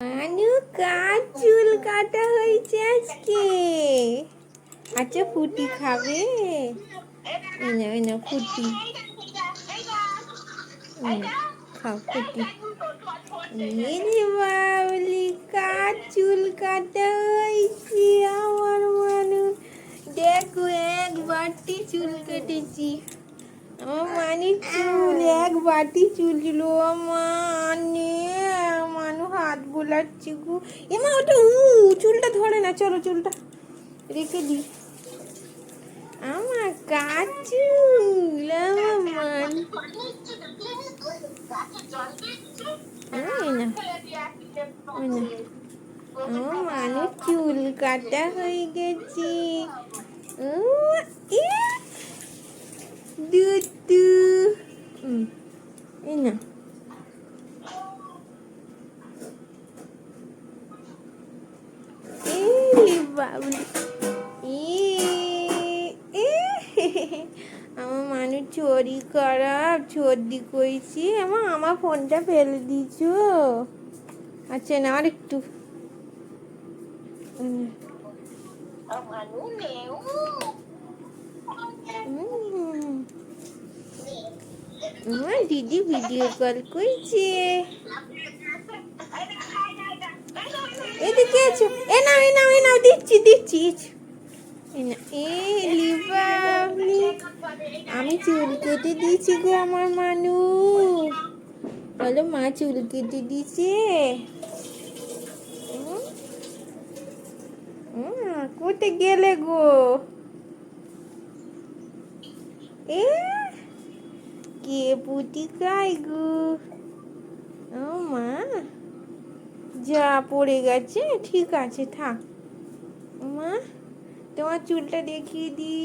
মানু, কার চুল কাটা হয়েছে আজকে? আচ্ছা ফুটি খাবে। এই ফুটি। বাবলি, কার চুল কাটা হয়েছে? আমার মানু, দেখো এক বাটি চুল কেটেছি। আমার মানির চুল এক বাটি চুল ছিল মানে মানু। বোলাচ্ছে গো। এমা ওটা, উ, চুলটা ধরে না, চলো চুলটা রেখে দি। আমার আমার। মান আমার চুল কাটা হয়ে গেছে উ, ইয়ে। দুদু হুম এই না এই বাবলি আমার মানুষ চুরি খারাপ চর্দি কইছি আমার আমার ফোনটা ফেলে দিছো। আচ্ছা না আর একটু। আমার দিদি ভিডিও কল করছে। এদিকে আছো। এ নাও এ নাও এ নাও দিচ্ছি দিচ্ছি। এ লিবাবলি আমি চুল কেটে দিয়েছি গো আমার মানু বলো মা চুল কেটে? হুম, কোথায় গেলে গো এ কে পুটি খাই গো ও মা যা পড়ে গেছে ঠিক আছে থাক মা তোমার চুলটা দেখিয়ে দি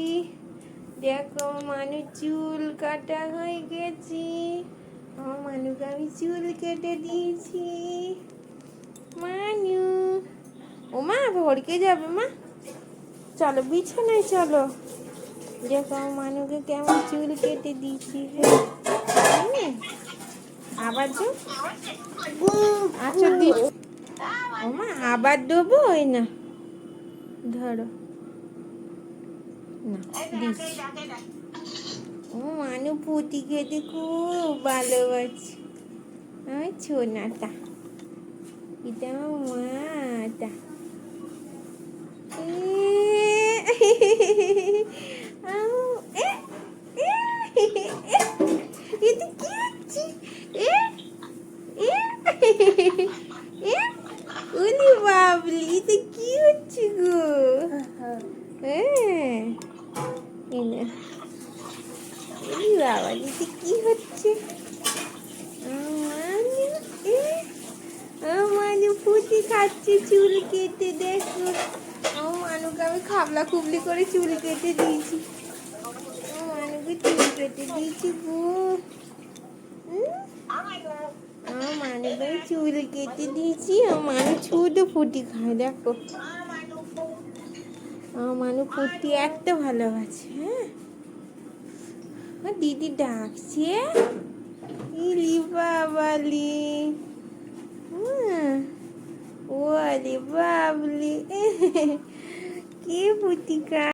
দেখো মানুষ চুল কাটা হয়ে গেছে। আমার মানুকে আমি চুল কেটে দিয়েছি। মানু। ও মা ভরকে যাবে মা। চলো বিছানায় চলো। দেখো আমার মানুকে কেমন চুল কেটে দিয়েছি। আবার তো আচ্ছা দি ও মা আবার দেবো? ওই না। ধরো। ও মানু পুতি খেতে খুব ভালোবাসি। আমার ছোনাটা। এটা আমার মাটা এটা কি হচ্ছে এ এ উলি বাবলি এটা কি হচ্ছে গো হ্যাঁ এই না উলি বাবা এটা কি হচ্ছে? এ, পুঁতি খাচ্ছে চুল কেটে দেখো। আমার মানুকে আমি খাবলা খুবলি করে চুল কেটে দিয়েছি। আমার মানুকে চুল কেটে দিয়েছি গো? আমার চুল কেটে দিয়েছি আমার মানু ছোট ফুটি খায় দেখো। মানু পুতি এত ভালোবাসে হ্যাঁ? আমার দিদি ডাকছে। ইলি বাবালি। হুম, ও আরে বাবলি। কে ফুটিকা